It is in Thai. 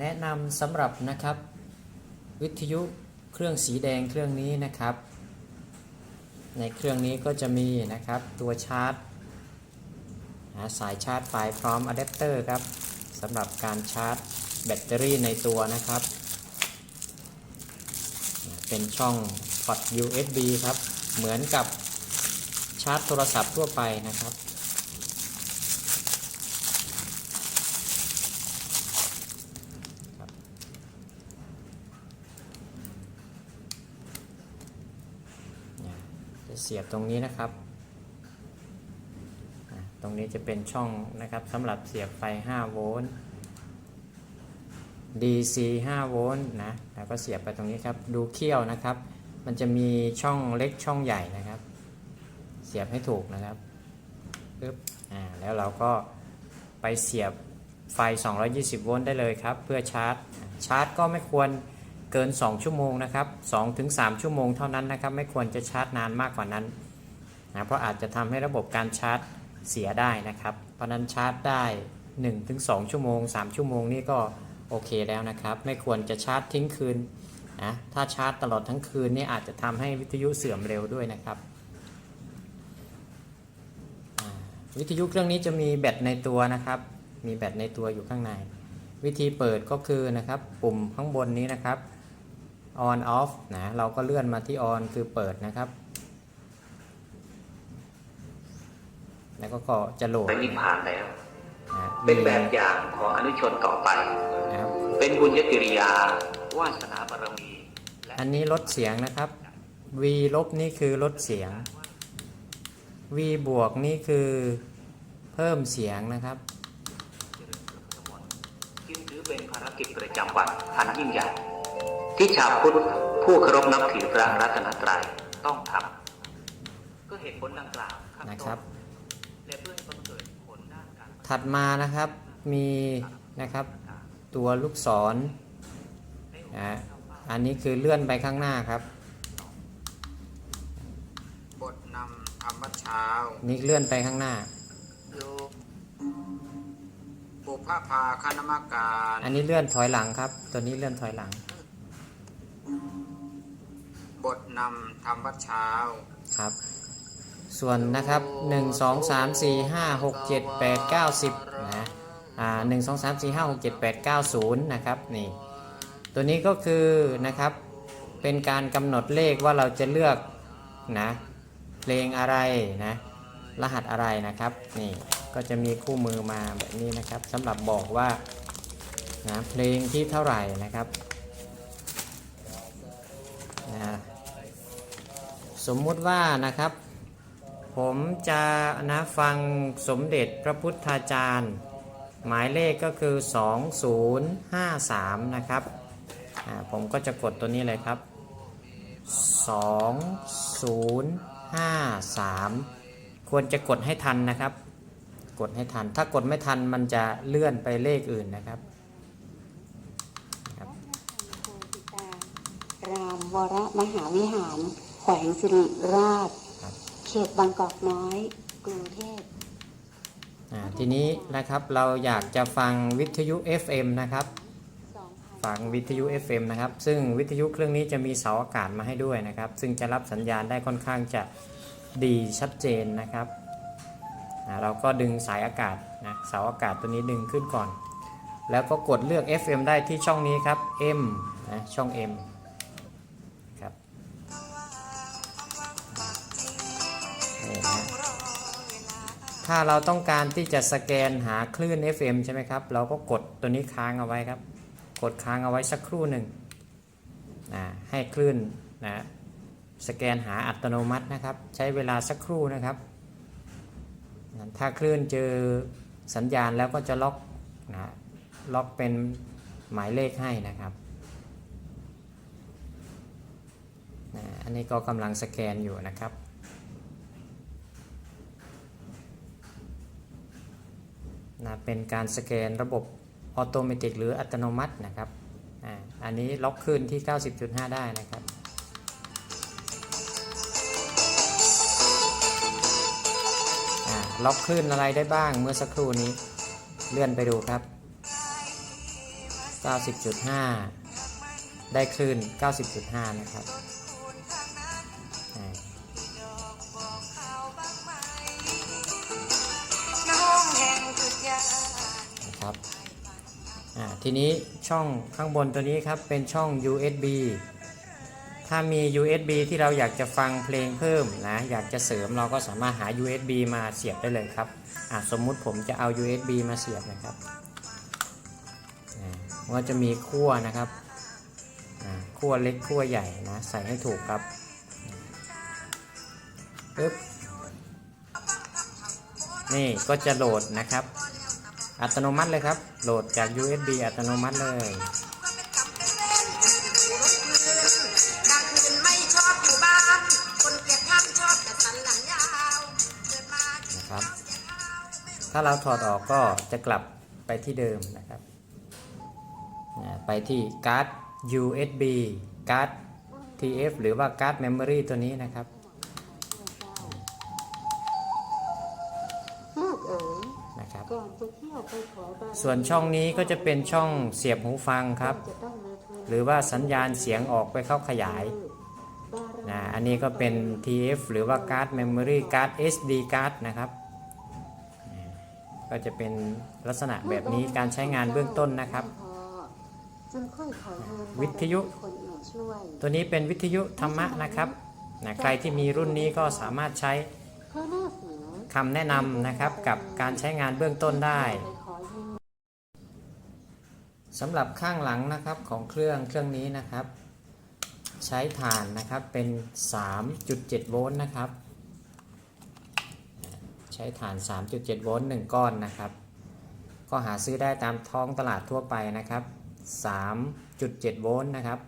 แนะนำสำหรับนะครับ วิทยุเครื่องสีแดงเครื่องนี้นะครับ ในเครื่องนี้ก็จะมีนะครับตัวชาร์จสายชาร์จไฟพร้อมอะแดปเตอร์ครับสำหรับการชาร์จแบตเตอรี่ในตัวนะครับ เป็นช่องพอร์ต USB ครับ เหมือนกับชาร์จโทรศัพท์ทั่วไปนะครับ จะ เสียบตรงนี้นะครับ ตรงนี้จะเป็นช่องนะครับสำหรับเสียบไฟ 5 โวลต์ DC 5 โวลต์นะแล้วก็เสียบไปตรงนี้ครับ ดูเขี้ยวนะครับ มันจะมีช่องเล็กช่องใหญ่นะครับ เสียบให้ถูกนะครับปึ๊บอ่าแล้วเราก็ไปเสียบไฟ 220 โวลต์ได้เลยครับ เพื่อชาร์จ ชาร์จก็ไม่ควร เกิน 2 ชั่วโมงนะครับ2ถึง3ชั่วโมงเท่านั้นนะครับ ไม่ควรจะชาร์จนานมากกว่านั้นนะเพราะอาจจะทำให้ระบบการชาร์จเสียได้นะครับ เพราะนั้นชาร์จได้ 1-2 ชั่วโมง 3 ชั่วโมงนี่ก็โอเคแล้วนะครับ ไม่ควรจะชาร์จทิ้งคืนนะถ้าชาร์จตลอดทั้งคืนนี่อาจจะทำให้วิทยุเสื่อมเร็วด้วยนะครับ วิทยุเครื่องนี้จะมีแบตในตัวนะครับ มีแบตในตัวอยู่ข้างใน วิธีเปิดก็คือนะครับ ปุ่มข้างบนนี้นะครับ on off นะเราก็เลื่อนมาที่ on คือเปิดนะครับ แล้วก็ก็จะโหลดไปนิพพานแล้วนะเป็นแบบอย่างของอนุชนต่อไปนะครับเป็นบุญญกิริยาวาสนาบารมีและอันนี้ลดเสียงนะครับ v ลบนี่คือลดเสียง v บวกนี่คือเพิ่มเสียงนะครับจึงถือเป็นภารกิจประจำวันอันยิ่งใหญ่ ที่ชาวพุทธผู้เคารพนับถือพระรัตนตรัยต้องทำก็เหตุผลดังกล่าวข้างต้นะครับและเพื่อให้บังเกิดผลด้านการถัดมานะครับมีนะครับ ตัวลูกศรนะอันนี้คือเลื่อนไปข้างหน้าครับ บทนำธรรมเช้านี่เลื่อนไปข้างหน้าโยปุพพพาคณมการ อันนี้เลื่อนถอยหลังครับ ตัวนี้เลื่อนถอยหลัง บทนำธรรมเช้า ครับ ส่วนนะครับ 1 2 3 4 5 6 7 8 9 10นะอ่า1 2 3 4 5 6 7 8 9 0นะครับนี่ตัวนี้ก็คือนะครับเป็นการกำหนดเลขว่าเราจะเลือกนะเพลงอะไรนะรหัสอะไรนะครับนี่ก็จะมีคู่มือมาแบบนี้นะครับสำหรับบอกว่านะเพลงที่เท่าไหร่นะครับ นะสมมุติว่านะครับ ผมจะนะฟังสมเด็จพระพุทธาจารย์ หมายเลขก็คือ 2053 นะครับผมก็จะกดตัวนี้เลยครับ 2053 ควรจะกดให้ทันนะครับ กดให้ทัน ถ้ากดไม่ทันมันจะเลื่อนไปเลขอื่นนะครับ โพธิตาราม วรมหาวิหาร แขวงสิริราชครับเขตบางกอกน้อย กรุงเทพอ่าทีนี้นะครับเราอยากจะฟังวิทยุ FM นะครับ2000ฟังวิทยุ FM นะครับ ซึ่งวิทยุเครื่องนี้จะมีเสาอากาศมาให้ด้วยนะครับ ซึ่งจะรับสัญญาณได้ค่อนข้างจะดีชัดเจนนะครับอ่าเราก็ดึงสายอากาศนะเสาอากาศตัวนี้ดึงขึ้นก่อน แล้วก็กดเลือก FM ได้ที่ช่องนี้ครับ M นะช่อง M ถ้าเราต้องการที่จะสแกนหาคลื่น FM ใช่ไหมครับ เราก็กดตัวนี้ค้างเอาไว้ครับ กดค้างเอาไว้สักครู่หนึ่งนะให้คลื่นนะสแกนหาอัตโนมัตินะครับ ใช้เวลาสักครู่นะครับ ถ้าคลื่นเจอสัญญาณแล้วก็จะล็อกนะล็อกเป็นหมายเลขให้นะครับนะอันนี้ก็กำลังสแกนอยู่นะครับ นะเป็นการสแกนระบบออโตเมติกหรืออัตโนมัตินะครับอ่าอันนี้ล็อกคืนที่ 90.5 ได้นะครับล็อกคลื่นอะไรได้บ้างเมื่อสักครู่นี้เลื่อนไปดูครับ 90.5 ได้คลื่น 90.5 นะครับ นะครับทีนี้ช่องข้างบนตัวนี้ครับเป็นช่อง USB ถ้ามี USB ที่เราอยากจะฟังเพลงเพิ่มนะอยากจะเสริมเราก็สามารถหา USB มาเสียบได้เลยครับสมมุติผมจะเอา USB มาเสียบนะครับอ่ามันก็จะมีขั้วนะครับขั้วเล็กขั้วใหญ่นะใส่ให้ถูกครับปึ๊บนี่ก็จะโหลดนะครับ อัตโนมัติเลยครับ โหลดจาก USB อัตโนมัติเลยนะครับ ถ้าเราถอดออกก็จะกลับไปที่เดิมนะครับ ไปที่การ์ด USB การ์ด TF หรือว่าการ์ด Memory ตัวนี้นะครับ นะครับ ก่อนจะเที่ยวไปขอบารมีส่วนช่องนี้ก็จะเป็นช่องเสียบหูฟังครับ จะต้องมาทูลหรือว่าสัญญาณเสียงออกไปเข้าขยายบารมีนะอันนี้ก็เป็น TF หรือว่าการ์ด Memory การ์ด SD การ์ดนะครับอ่าก็จะเป็นลักษณะแบบนี้การใช้งานเบื้องต้นนะครับ พอจึงค่อยขอเงินวิทยุคนอื่นช่วยตัวนี้เป็นวิทยุธรรมะนะครับนะใครที่มีรุ่นนี้ก็สามารถใช้เพราะหน้าเสียง คำแนะนำนะครับกับการใช้งานเบื้องต้นได้สำหรับข้างหลังนะครับของเครื่องเครื่องนี้นะครับ ใช้ฐานนะครับเป็น 3.7 โวลต์นะครับ ใช้ฐาน 3.7 โวลต์1ก้อนนะครับ ก็หาซื้อได้ตามท้องตลาดทั่วไปนะครับ 3.7 โวลต์นะครับ